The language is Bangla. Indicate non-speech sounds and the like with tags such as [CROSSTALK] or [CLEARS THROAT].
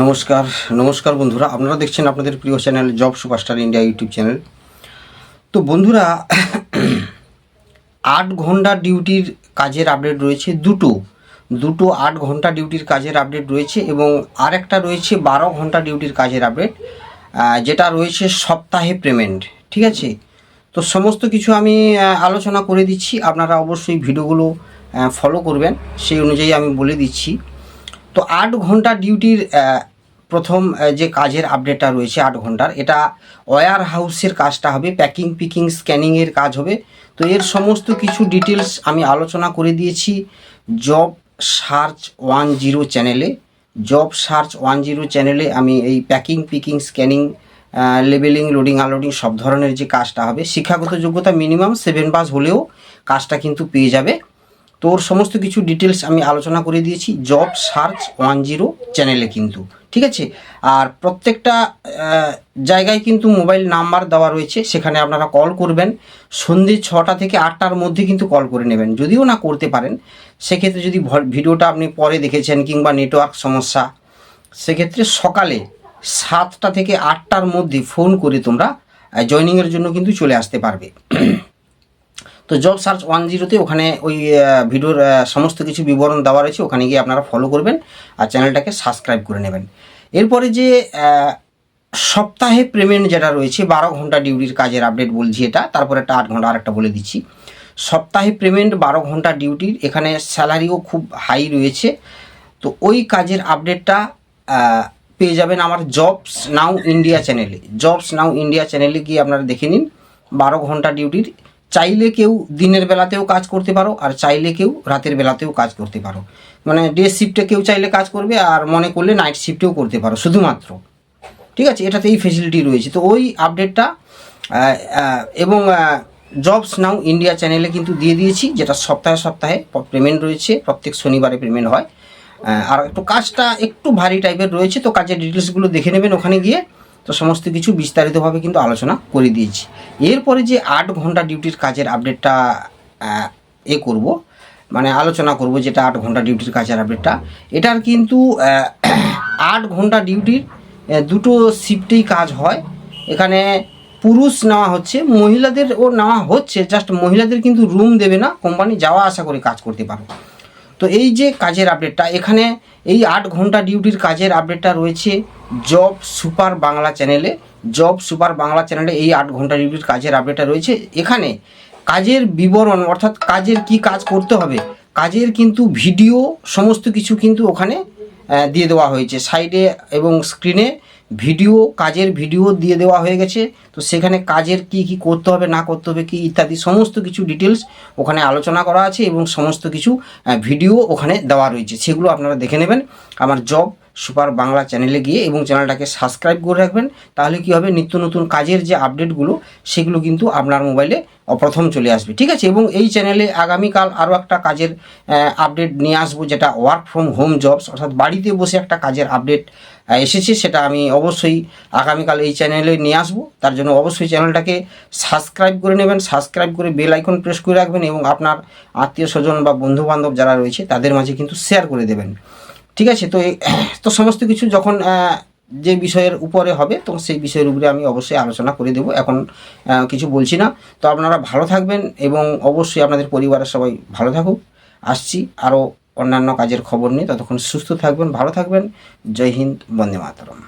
নমস্কার নমস্কার বন্ধুরা। আপনারা দেখছেন আপনাদের প্রিয় channel job superstar India YouTube channel. তো বন্ধুরা, আট ঘণ্টা ডিউটির কাজের আপডেট রয়েছে দুটো। দুটো আট ঘণ্টা ডিউটির কাজের আপডেট রয়েছে এবং আরেকটা রয়েছে বারো ঘণ্টা ডিউটির কাজের আপডেট যেটা রয়েছে সপ্তাহে পেমেন্ট। ঠিক আছে? তো সমস্ত কিছু আমি আলোচনা করে দিচ্ছি। আপনারা অবশ্যই ভিডিওগুলো ফলো করবেন। সেই অনুযায়ী আমি বলে দিচ্ছি। তো আট ঘণ্টা ডিউটির প্রথম যে কাজের আপডেটটা রয়েছে আট ঘণ্টার, এটা ওয়ার হাউসের কাজটা হবে, প্যাকিং, পিকিং, স্ক্যানিংয়ের কাজ হবে। তো এর সমস্ত কিছু ডিটেলস আমি আলোচনা করে দিয়েছি জব সার্চ ওয়ান জিরো চ্যানেলে জব সার্চ ওয়ান জিরো চ্যানেলে আমি এই packing picking scanning labelling loading unloading সব ধরনের যে কাজটা হবে, শিক্ষাগত যোগ্যতা মিনিমাম সেভেন পাস হলেও কাজটা কিন্তু পেয়ে যাবে। তো ওর সমস্ত কিছু ডিটেলস আমি আলোচনা করে দিয়েছি। জব সার্চ ওয়ান জিরো চ্যানেলে কিন্তু, ঠিক আছে? আর প্রত্যেকটা জায়গায় কিন্তু মোবাইল নাম্বার দেওয়া রয়েছে, সেখানে আপনারা কল করবেন। সন্ধ্যে ছটা থেকে আটটার মধ্যে কিন্তু কল করে নেবেন। যদিও না করতে পারেন, সেক্ষেত্রে যদি ভিডিওটা আপনি পরে দেখেছেন কিংবা নেটওয়ার্ক সমস্যা, সেক্ষেত্রে সকালে সাতটা থেকে আটটার মধ্যে ফোন করে তোমরা জয়নিংয়ের জন্য কিন্তু চলে আসতে পারবে। তো জব সার্চ ওয়ান জিরোতে ওখানে ওই ভিডিওর সমস্ত কিছু বিবরণ দেওয়া রয়েছে, ওখানে গিয়ে আপনারা ফলো করবেন আর চ্যানেলটাকে সাবস্ক্রাইব করে নেবেন। এরপরে যে সপ্তাহে পেমেন্ট যেটা রয়েছে, বারো ঘণ্টা ডিউটির কাজের আপডেট বলছি এটা, তারপরে একটা আট ঘণ্টা আরেকটা বলে দিচ্ছি। সপ্তাহে পেমেন্ট বারো ঘণ্টা ডিউটির এখানে স্যালারিও খুব হাই রয়েছে। তো ওই কাজের আপডেটটা পেয়ে যাবেন আমার জবস নাও ইন্ডিয়া চ্যানেলে জবস নাও ইন্ডিয়া চ্যানেলে গিয়ে আপনারা দেখে নিন, বারো ঘণ্টা ডিউটির চাইলে কেউ দিনের বেলাতেও কাজ করতে পারো, আর চাইলে কেউ রাতের বেলাতেও কাজ করতে পারো। মানে ডে শিফটে কেউ চাইলে কাজ করবে, আর মনে করলে নাইট শিফটেও করতে পারো, শুধুমাত্র। ঠিক আছে? এটাতে এই ফেসিলিটি রয়েছে। তো ওই আপডেটটা এবং জবস নাও ইন্ডিয়া চ্যানেলে কিন্তু দিয়ে দিয়েছি, যেটা সপ্তাহে সপ্তাহে পেমেন্ট রয়েছে, প্রত্যেক শনিবারে পেমেন্ট হয়। আর একটু কাজটা একটু ভারী টাইপের রয়েছে, তো কাজের ডিটেলসগুলো দেখে নেবেন ওখানে গিয়ে। তো সমস্ত কিছু বিস্তারিতভাবে কিন্তু আলোচনা করে দিয়েছি। এরপরে যে আট ঘণ্টা ডিউটির কাজের আপডেটটা এ করব মানে আলোচনা করব যেটা আট ঘণ্টা ডিউটির কাজের আপডেটটা এটার কিন্তু আট ঘণ্টা ডিউটির দুটো শিফটেই কাজ হয়। এখানে পুরুষ নেওয়া হচ্ছে মহিলাদেরও নেওয়া হচ্ছে জাস্ট মহিলাদের কিন্তু রুম দেবে না কোম্পানি যাওয়া আসা করে কাজ করতে পারো তো এই যে কাজের আপডেটটা এখানে এই আট ঘণ্টা ডিউটির কাজের আপডেটটা রয়েছে জব সুপার বাংলা চ্যানেলে, জব সুপার বাংলা চ্যানেলে এই আট ঘণ্টা ডিউটির কাজের আপডেটটা রয়েছে। এখানে কাজের বিবরণ, অর্থাৎ কাজের কি কাজ করতে হবে, কাজের কিন্তু ভিডিও, সমস্ত কিছু কিন্তু ওখানে দিয়ে দেওয়া হয়েছে। সাইডে এবং স্ক্রিনে ভিডিও, কাজের ভিডিও দিয়ে দেওয়া হয়ে গেছে। তো সেখানে কাজের কি কি করতে হবে, না করতে হবে, কি ইত্যাদি সমস্ত কিছু ডিটেলস ওখানে আলোচনা করা আছে এবং সমস্ত কিছু ভিডিও ওখানে দেওয়া রয়েছে। সেগুলো আপনারা দেখে নেবেন। আমার জব সুপার বাংলা চ্যানেলে গিয়ে এবং চ্যানেলটাকে সাবস্ক্রাইব করে রাখবেন। তাহলে কি হবে? নিত্য নতুন কাজের যে আপডেটগুলো, সেগুলো কিন্তু আপনার মোবাইলে প্রথম চলে আসবে। ঠিক আছে? এবং এই চ্যানেলে আগামীকাল আরও একটা কাজের আপডেট নিয়ে আসব, যেটা ওয়ার্ক ফ্রম হোম জবস অর্থাৎ বাড়িতে বসে একটা কাজের আপডেট এসেছে, সেটা আমি অবশ্যই আগামীকাল এই চ্যানেলে নিয়ে আসব। তার জন্য অবশ্যই চ্যানেলটাকে সাবস্ক্রাইব করে নেবেন সাবস্ক্রাইব করে বেল আইকন প্রেস করে রাখবেন এবং আপনার আত্মীয় স্বজন বা বন্ধু বান্ধব যারা রয়েছে, তাদের মাঝে কিন্তু শেয়ার করে দেবেন। ঠিক আছে? তো [CLEARS THROAT] তো সমস্ত কিছু যখন যে বিষয়ের উপরে হবে তো সেই বিষয়ের উপরে আমি অবশ্যই আলোচনা করে দেব। এখন কিছু বলছি না। তো আপনারা ভালো থাকবেন এবং অবশ্যই আপনাদের পরিবারের সবাই ভালো থাকুক। আসছি আরও অন্যান্য কাজের খবর নিয়ে। ততক্ষণ সুস্থ থাকবেন, ভালো থাকবেন। জয় হিন্দ, বন্দে মাতরম।